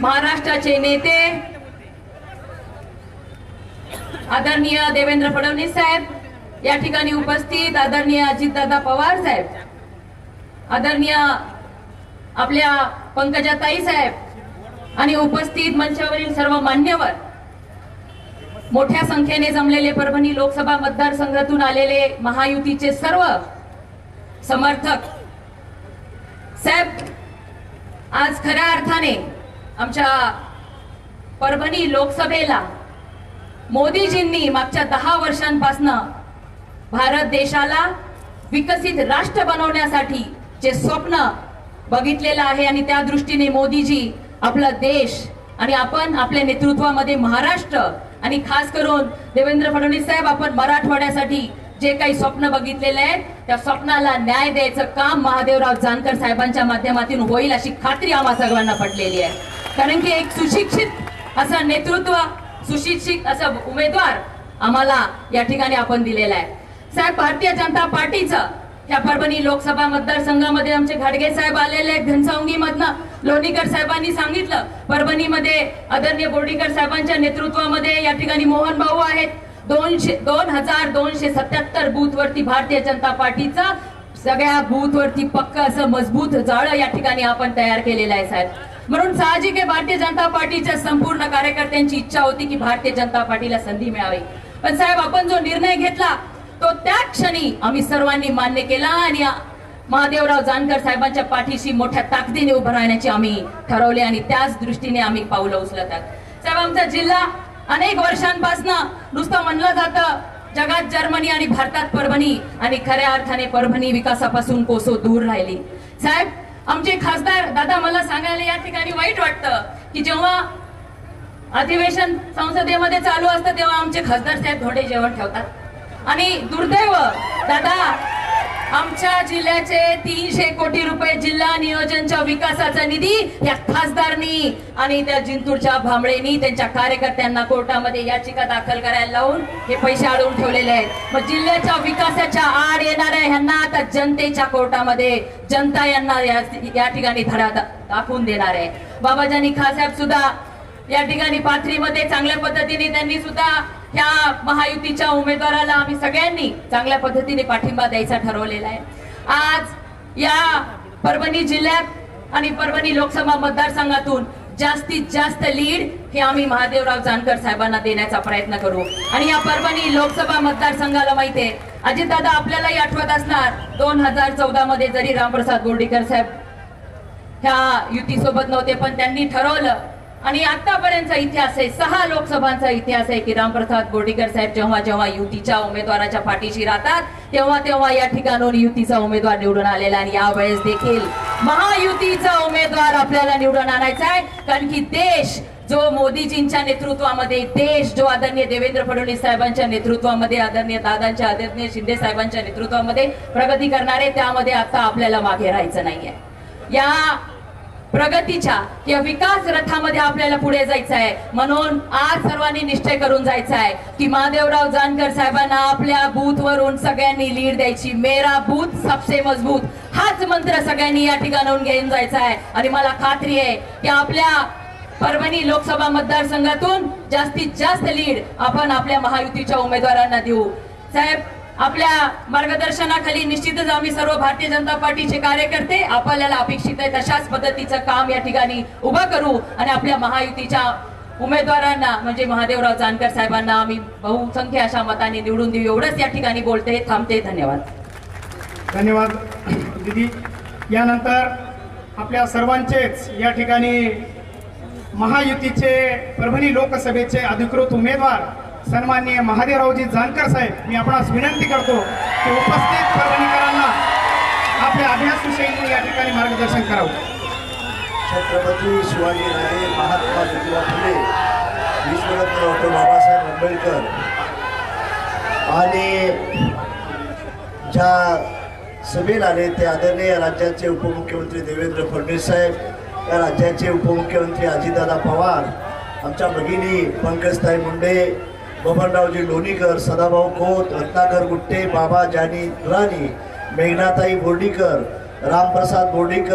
महाराष्ट्राचे नेते आदरणीय देवेंद्र फडणवीस साहेब या ठिकाणी उपस्थित आदरणीय अजितदादा पवार साहेब आदरणीय आपल्या पंकजाताई साहेब आणि उपस्थित मंचावरील सर्व मान्यवर मोठ्या संख्येने जमलेले परभणी लोकसभा मतदारसंघातून आलेले महायुतीचे सर्व समर्थक. साहेब आज खऱ्या अर्थाने आमच्या परभणी लोकसभेला मोदीजींनी मागच्या दहा वर्षांपासनं भारत देशाला विकसित राष्ट्र बनवण्यासाठी जे स्वप्न बघितलेलं आहे आणि त्या दृष्टीने मोदीजी आपला देश आणि आपण आपल्या नेतृत्वामध्ये महाराष्ट्र आणि खास करून देवेंद्र फडणवीस साहेब आपण मराठवाड्यासाठी जे काही स्वप्न बघितलेले आहेत त्या स्वप्नाला न्याय द्यायचं काम महादेवराव जानकर साहेबांच्या माध्यमातून होईल अशी खात्री आम्हा सर्वांना पटलेली आहे. कारण की एक सुशिक्षित असं नेतृत्व सुशिक्षित असं उमेदवार आम्हाला या ठिकाणी आपण दिलेला आहे. साहेब भारतीय जनता पार्टीचं या परभणी लोकसभा मतदारसंघामध्ये आमचे घाडगे साहेब आलेले आहेत घनसावंगी मधनं लोणीकर साहेबांनी सांगितलं. परभणीमध्ये आदरणीय बोर्डीकर साहेबांच्या नेतृत्वामध्ये या ठिकाणी मोहन भाऊ आहेत. दोनशे दोन हजार दोनशे सत्याहत्तर बूथवरती भारतीय जनता पार्टीचं सगळ्या बूथवरती पक्क असं मजबूत जाळं या ठिकाणी आपण तयार केलेलं आहे साहेब. म्हणून साहजिक आहे भारतीय जनता पार्टीच्या संपूर्ण कार्यकर्त्यांची इच्छा होती की भारतीय जनता पार्टीला संधी मिळावी. पण साहेब आपण जो निर्णय घेतला तो त्या क्षणी आम्ही सर्वांनी मान्य केला आणि महादेवराव जानकर साहेबांच्या पाठीशी मोठ्या ताकदीने उभं राहण्याची आम्ही ठरवले आणि त्याच दृष्टीने आम्ही पावलं उचलत आहोत साहेब आमचा जिल्हा अनेक वर्षांपासून नुसतं म्हणलं जातं जगात जर्मनी आणि भारतात परभणी आणि खऱ्या अर्थाने परभणी विकासापासून कोसो दूर राहिली. साहेब आमचे खासदार दादा मला सांगायला या ठिकाणी वाईट वाटतं की जेव्हा अधिवेशन संसदेमध्ये चालू असतं तेव्हा आमचे खासदार साहेब थोडे जेवण ठेवतात. आणि दुर्दैव दादा आमच्या जिल्ह्याचे तीनशे कोटी रुपये जिल्हा नियोजनच्या विकासाचा निधी या खासदारनी आणि त्या जिंतूरच्या भांबळेनी त्यांच्या कार्यकर्त्यांना कोर्टामध्ये याचिका दाखल करायला लावून हे पैसे अडवून ठेवलेले आहेत. मग जिल्ह्याच्या विकासाच्या आड येणाऱ्या ह्यांना आता जनतेच्या कोर्टामध्ये जनता यांना या ठिकाणी धडा दा- दाखवून देणार आहे. बाबाजानी खासाहेब सुद्धा या ठिकाणी पाथरीमध्ये चांगल्या पद्धतीने त्यांनी सुद्धा ह्या महायुतीच्या उमेदवाराला आम्ही सगळ्यांनी चांगल्या पद्धतीने पाठिंबा द्यायचा ठरवलेला आहे. आज या परभणी जिल्ह्यात आणि परभणी लोकसभा मतदारसंघातून जास्तीत जास्त लीड हे आम्ही महादेवराव जानकर साहेबांना देण्याचा प्रयत्न करू. आणि या परभणी लोकसभा मतदारसंघाला माहिती आहे अजितदादा आपल्यालाही आठवत असणार दोन हजार चौदा मध्ये जरी रामप्रसाद बोर्डीकर साहेब ह्या युतीसोबत नव्हते पण त्यांनी ठरवलं आणि आतापर्यंतचा इतिहास आहे सहा लोकसभांचा इतिहास आहे की रामप्रसाद बोर्डीकर साहेब जेव्हा जेव्हा युतीच्या उमेदवाराच्या पाठीशी राहतात तेव्हा तेव्हा या ठिकाणून युतीचा उमेदवार निवडून आलेला आणि यावेळेस देखील महायुतीचा उमेदवार आपल्याला निवडून आणायचा आहे कारण की देश जो मोदीजींच्या नेतृत्वामध्ये देश जो आदरणीय देवेंद्र फडणवीस साहेबांच्या नेतृत्वामध्ये आदरणीय दादांच्या आदरणीय शिंदे साहेबांच्या नेतृत्वामध्ये प्रगती करणारे त्यामध्ये आता आपल्याला मागे राहायचं नाहीये. या प्रगतीच्या या विकास रथामध्ये आपल्याला पुढे जायचं आहे. म्हणून आज सर्वांनी निश्चय करून जायचा आहे की महादेवराव जानकर साहेबांना आपल्या बूथवरून सगळ्यांनी लीड द्यायची. मेरा बूथ सबसे मजबूत. हाच मंत्र सगळ्यांनी या ठिकाणाहून घेऊन जायचा आहे. आणि मला खात्री आहे की आपल्या परभणी लोकसभा मतदारसंघातून जास्तीत जास्त लीड आपण आपल्या महायुतीच्या उमेदवारांना देऊ. साहेब आपल्या मार्गदर्शनाखाली निश्चितच आम्ही सर्व भारतीय जनता पार्टीचे कार्यकर्ते आपल्याला अपेक्षित आहे तशाच पद्धतीचं काम या ठिकाणी उभं करू आणि आपल्या महायुतीच्या उमेदवारांना म्हणजे महादेवराव जानकर साहेबांना आम्ही बहुसंख्य अशा मताने निवडून देऊ. एवढंच या ठिकाणी बोलते थांबते धन्यवाद. धन्यवाद दिदी. यानंतर आपल्या सर्वांचेच या ठिकाणी महायुतीचे परभणी लोकसभेचे अधिकृत उमेदवार सन्माननीय महादेवरावजी जानकर साहेब मी आपणास विनंती करतो की उपस्थित परभणीकरांना आपल्या अभ्यासविषयी या ठिकाणी मार्गदर्शन करावं. छत्रपती शिवाजीराजे महात्मा ज्योतिबा फुले विश्वरत्न डॉक्टर बाबासाहेब आंबेडकर आणि ज्या सभेला आले ते आदरणीय राज्याचे उपमुख्यमंत्री देवेंद्र फडणवीस साहेब या राज्याचे उपमुख्यमंत्री अजितदादा पवार आमच्या भगिनी पंकजताई मुंडे बबनरावजी लोणीकर सदाभाऊ खोत रत्नाकर गुट्टे बाबा जानी राणी मेघनाताई बोर्डीकर रामप्रसाद बोर्डीकर.